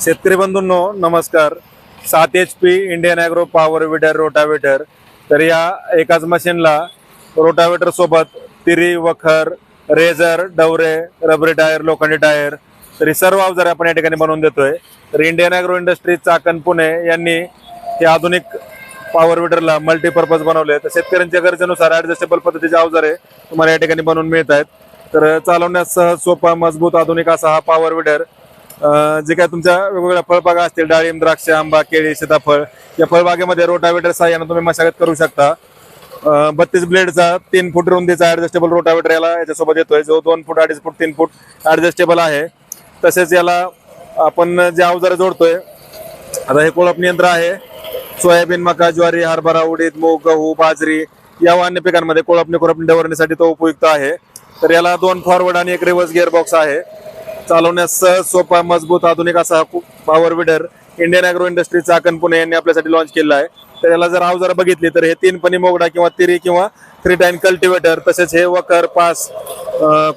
शेतकरी बंधूंनो नमस्कार. सात H P Indian agro power weeder rotavator तर या एकाच मशीनला रोटावेटर सोबत तिरी वखर रेझर डवरे रबरी टायर लोखंडी टायर तर ही सर्व अवजारे आपण या ठिकाणी बनवून देतोय. तर Indian agro industry Chakan Pune यांनी हे आधुनिक पॉवर विडरला मल्टीपर्पज बनवले. तर शेतकऱ्यांच्या गरजेनुसार ॲडजस्टेबल पद्धतीचे अवजारे तुम्हाला या ठिकाणी बनवून मिळत आहेत तर चालवण्यास सहज सोपा मजबूत आधुनिक असा हा पॉवर विडर जे काय तुमच्या वेगवेगळ्या फळबागा असतील डाळिंब द्राक्ष आंबा केळी सीताफळ या फळबागेमध्ये रोटावेटर सहाय्यानं तुम्ही मशागत करू शकता. बत्तीस ब्लेडचा तीन फूट रुंदीचा ॲडजस्टेबल रोटावेटर याला याच्यासोबत येतोय. जो दोन फूट अडीच फूट तीन फूट ॲडजस्टेबल आहे. तसेच याला आपण जे अवजार जोडतोय आता हे कोळप यंत्र आहे. सोयाबीन मका ज्वारी हरभरा उडीद मूग गहू बाजरी या अन्य पिकांमध्ये कोळपणी कोळपणी डवरण्यासाठी तो उपयुक्त आहे. तर याला दोन फॉरवर्ड आणि एक रिव्हर्स गिअर बॉक्स आहे. चालवण्यास सहज सोपा मजबूत आधुनिक असा पॉवर विडर इंडियन अॅग्रो इंडस्ट्रीचा आकन पुणे यांनी आपल्यासाठी लॉन्च केला आहे. तर याला जर अवजार बघितली तर हे तीन पनी मोगडा किंवा तिरी किंवा थ्री टाईन कल्टिवेटर तसेच हे वकर पास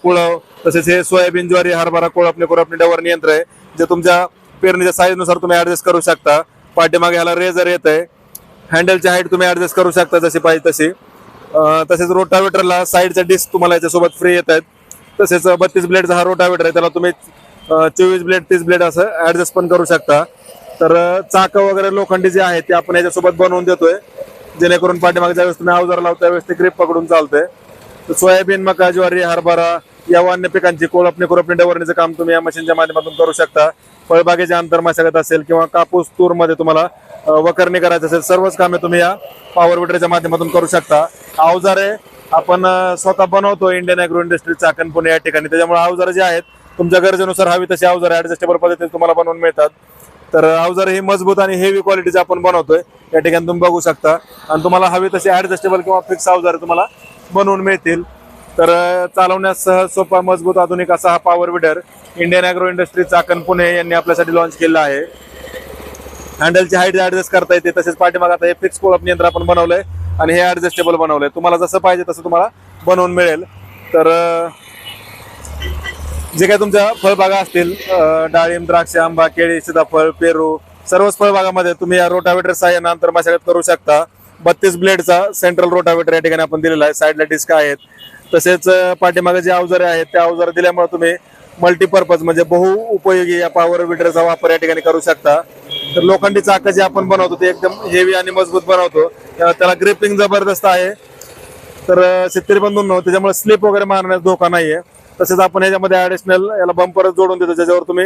कुळव तसेच हे सोयाबीन ज्वारी हरभरा कोळपणी कोळपणी डवर नियंत्र आहे जे तुमच्या पेरणीच्या साईजनुसार तुम्ही ऍडजस्ट करू शकता. पाठीमागे ह्याला रेझर येत आहे हँडलची हाईट तुम्ही ऍडजस्ट करू शकता जशी पाहिजे तशी. तसेच रोटावेटरला साईडचा डिस्क तुम्हाला याच्यासोबत फ्री येत आहेत तसेच बत्तीस ब्लेडचा हा रोटावेटर आहे. त्याला तुम्ही चोवीस ब्लेड तीस ब्लेड असं ऍडजस्ट पण करू शकता. तर चाक वगैरे लोखंडी जे आहे ते आपण याच्यासोबत बनवून देतोय. जेणेकरून पाठीमागे ज्यावेळेस तुम्ही अवजार लावता त्यावेळेस ते ग्रीप पकडून चालते सोयाबीन मका ज्वारी हरभरा या वान्य अन्य पिकांची कोळपणी कोळपणी डवरणीचं काम तुम्ही या मशीनच्या माध्यमातून करू शकता. फळबागेच्या अंतर मशागत असेल किंवा कापूस तूरमध्ये तुम्हाला वकरणी वखरणी करायचं असेल सर्वच कामे तुम्ही या पॉवर विटरच्या माध्यमातून करू शकता. अवजारे आपण स्वतः बनवतो Indian agro industry Chakan Pune या ठिकाणी. त्याच्यामुळे अवजारं जे आहेत तुमच्या गरजेनुसार हवी तशी अवजारे ॲडजस्टेबल पद्धतीने तुम्हाला बनवून मिळतात. तर अवजार हे मजबूत आणि हेवी क्वालिटीचे आपण बनवतोय. या ठिकाणी तुम्ही बघू शकता. आणि तुम्हाला हवी तशी ॲडजस्टेबल किंवा फिक्स अवजार तुम्हाला बनवून मिळतील. तर चालवण्यास सहज सोपा मजबूत आधुनिक असा हा power weeder Indian agro industry Chakan Pune यांनी आपल्यासाठी लॉन्च केला आहे. हँडलची हाईट ॲडजस्ट करता येते तसेच पाठीमाग आता हे फिक्स कोळप नियंत्रण आपण बनवलंय. आणि हे ऍडजस्टेबल बनवलंय. तुम्हाला जसं पाहिजे तसं तुम्हाला बनवून मिळेल. तर जे काही तुमच्या फळबागा असतील डाळिंब द्राक्ष आंबा केळी सीताफळ पेरू सर्वच फळबागामध्ये तुम्ही या रोटावेटर सहाय्यानं अंतर मशागत करू शकता. बत्तीस ब्लेडचा सेंट्रल रोटावेटर या ठिकाणी आपण दिलेला आहे. साईडला डिस्क आहेत. तसेच पाठीमागे जे अवजारे आहेत त्या अवजारे दिल्यामुळे तुम्ही मल्टीपर्पज म्हणजे बहु उपयोगी या पॉवर विडरचा वापर या ठिकाणी करू शकता. तर लोखंडी चाकं जे आपण बनवतो ते एकदम हेवी आणि मजबूत बनवतो. त्याला ग्रिपिंग जबरदस्त आहे. तर अं, शेतकरी बंधूंनो त्याच्यामुळे स्लिप वगैरे मारण्याचा धोका नाहीये. तसेच आपण याच्यामध्ये ऍडिशनल याला बंपर जोडून देतो ज्याच्यावर तुम्ही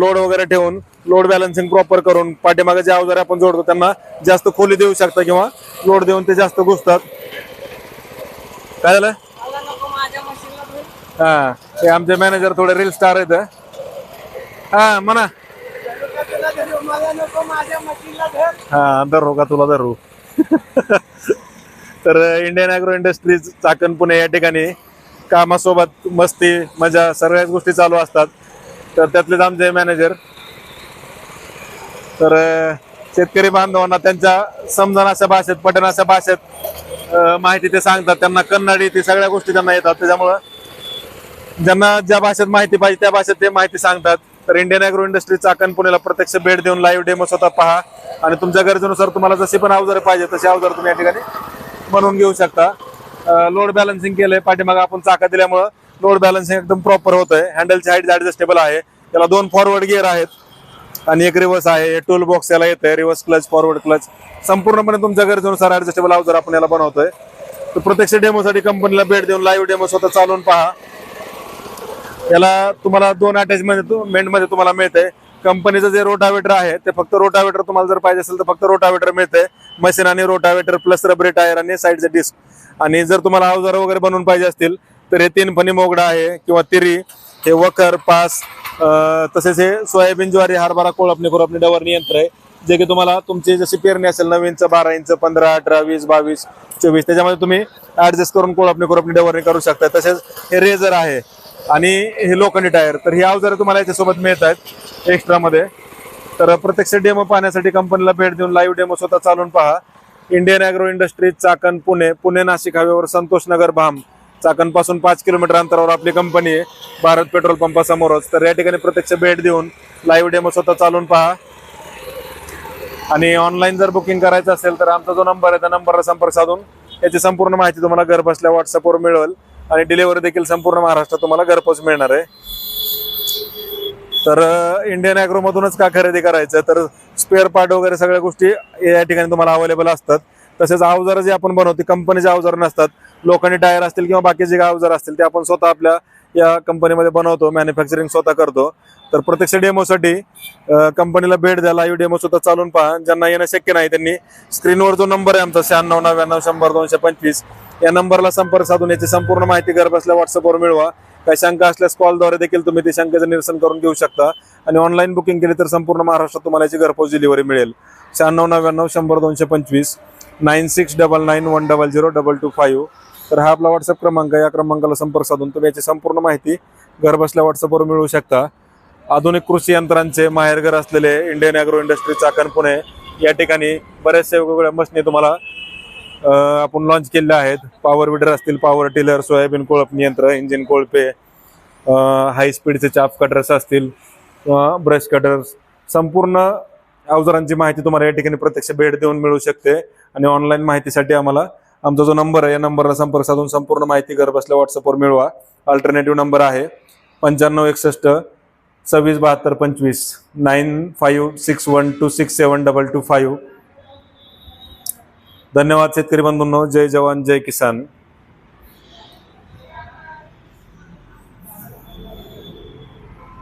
लोड वगैरे ठेवून लोड बॅलन्सिंग प्रॉपर करून पाठीमागे जे अवजारे आपण जोडतो त्यांना जास्त खोली देऊ शकता किंवा लोड देऊन ते जास्त घुसतात. काय झालं? हा ते आमचे मॅनेजर थोडे रील स्टार आहेत हा. म्हणा. हा धरू हो का तुला धरू. तर Indian agro industries Chakan Pune या ठिकाणी कामासोबत मस्ती मजा सगळ्याच गोष्टी चालू असतात. तर त्यातलेच आमचे मॅनेजर तर शेतकरी बांधवांना त्यांच्या समजन अशा भाषेत पठनाच्या अशा भाषेत माहिती ते सांगतात. त्यांना कन्नडी ते सगळ्या गोष्टी त्यांना येतात. त्याच्यामुळं ज्यांना ज्या भाषेत माहिती पाहिजे त्या भाषेत ते माहिती सांगतात. तर इंडियन अॅग्रो इंडस्ट्री चाकण पुण्याला प्रत्यक्ष भेट देऊन लाईव्ह डेमो स्वतः पहा. आणि तुमच्या गरजेनुसार तुम्हाला जशी पण अवजारे पाहिजे तशी अवजार तुम्ही या ठिकाणी बनवून घेऊ शकता. लोड बॅलन्सिंग केलंय पाठीमागं आपण चाका दिल्यामुळं लोड बॅलन्सिंग एकदम प्रॉपर होत आहे हँडलची हाईट ऍडजस्टेबल आहे. त्याला दोन फॉरवर्ड गिअर आहेत. आणि एक रिव्हर्स आहे. टूल बॉक्स याला येते रिव्हर्स क्लच फॉरवर्ड क्लच संपूर्णपणे तुमच्या गरजेनुसार ऍडजस्टेबल अवजार आपण याला बनवतोय. तर प्रत्यक्ष डेमोसाठी कंपनीला भेट देऊन लाईव्ह डेमो स्वतः चालवून पहा. याला तुम्हाला दोन अटॅचमेंटमध्ये तुम्हाला मिळते कंपनीचं जे रोटावेटर आहे ते फक्त रोटावेटर तुम्हाला जर पाहिजे असेल तर फक्त रोटावेटर मिळते मशीन आणि रोटावेटर प्लस रबरी टायर आणि साईडचे डिस्क आणि जर तुम्हाला अवजार वगैरे बनवून पाहिजे असतील तर हे तीन फणी मोगडा आहे किंवा तिरी हे वकर पास तसेच हे सोयाबीन ज्वारी हरभरा कोळपणी कोळपणी डवरणी यंत्र आहे. जे की तुम्हाला तुमची जशी पेरणी असेल नऊ इंच बारा इंच पंधरा अठरा वीस बावीस चोवीस त्याच्यामध्ये तुम्ही ऍडजस्ट करून कोळपणी कोळपणी डवरणी करू शकता. तसेच हे रेझर आहे. आणि हे लोखंडी टायर. तर ही अवजारे तुम्हाला याच्यासोबत मिळत आहेत एक्स्ट्रामध्ये तर प्रत्यक्ष डेमो पाहण्यासाठी कंपनीला भेट देऊन लाईव्ह डेमो स्वतः चालून पहा. Indian agro industries Chakan Pune. Pune Nashik हायवेवर संतोष नगर भाम. चाकणपासून पाच किलोमीटर अंतरावर आपली कंपनी आहे भारत पेट्रोल पंपासमोरच तर या ठिकाणी प्रत्यक्ष भेट देऊन लाईव्ह डेमो स्वतः चालून पहा. आणि ऑनलाईन जर बुकिंग करायचं असेल तर आमचा जो नंबर आहे त्या नंबरला संपर्क साधून याची संपूर्ण माहिती तुम्हाला घर बसल्या व्हॉट्सअपवर मिळेल. आणि डिलेवरी देखील संपूर्ण महाराष्ट्रात तुम्हाला घरपोच मिळणार आहे. तर इंडियन मधूनच का खरेदी करायचं? तर स्पेअर पार्ट वगैरे सगळ्या गोष्टी या ठिकाणी तुम्हाला अवेलेबल असतात. तसेच अवजारं जे आपण बनवतो कंपनीचे अवजार नसतात. लोखंडी टायर असतील किंवा बाकीचे जे अवजार असतील ते आपण स्वतः आपल्या या कंपनीमध्ये बनवतो मॅन्युफॅक्चरिंग स्वतः करतो. तर प्रत्यक्ष डेमोसाठी कंपनीला भेट द्या लाईव्ह डेमो स्वतः चालून पहा. ज्यांना येणं शक्य नाही त्यांनी स्क्रीनवर जो नंबर आहे आमचा शहाण्णव नव्याण्णव शंभर दोनशे पंचवीस या नंबरला संपर्क साधून याची संपूर्ण माहिती घर बसल्या व्हॉट्सअपवर मिळवा. काही शंका असल्यास कॉलद्वारे देखील तुम्ही ते शंकेचं निरसन करून घेऊ शकता. आणि ऑनलाईन बुकिंग केली तर संपूर्ण महाराष्ट्रात तुम्हाला याची घरपोच डिलिव्हरी मिळेल. शहाण्णव नव्याण्णव शंभर दोनशे पंचवीस nine six double nine one double zero double two five तर हा आपला व्हॉट्सअप क्रमांक या क्रमांकाला संपर्क साधून तुम्ही याची संपूर्ण माहिती घरबसल्या व्हॉट्सअपवर मिळवू शकता. आधुनिक कृषी यंत्रांचे माहेरघर असलेले Indian agro industry Chakan Pune या ठिकाणी बऱ्याचशा वेगवेगळ्या मशीनी तुम्हाला आपण लॉन्च केलेल्या आहेत. पॉवर विडर असतील पॉवर टिलर सोयाबीन कोळप यंत्र इंजिन कोळपे हाय स्पीडचे चाप कटर्स असतील किंवा ब्रश कटर्स संपूर्ण अवजारांची माहिती तुम्हाला या ठिकाणी प्रत्यक्ष भेट देऊन मिळू शकते. आणि ऑनलाईन माहितीसाठी आम्हाला आमचा जो नंबर आहे या नंबरला संपर्क साधून संपूर्ण माहिती घर बसल्या व्हॉट्सअपवर मिळवा. अल्टरनेटिव्ह नंबर आहे पंच्याण्णव एकसष्ट सव्वीस बहात्तर पंचवीस nine five six one two six seven double two five. धन्यवाद शेतकरी बंधूंनो. जय जवान जय किसान.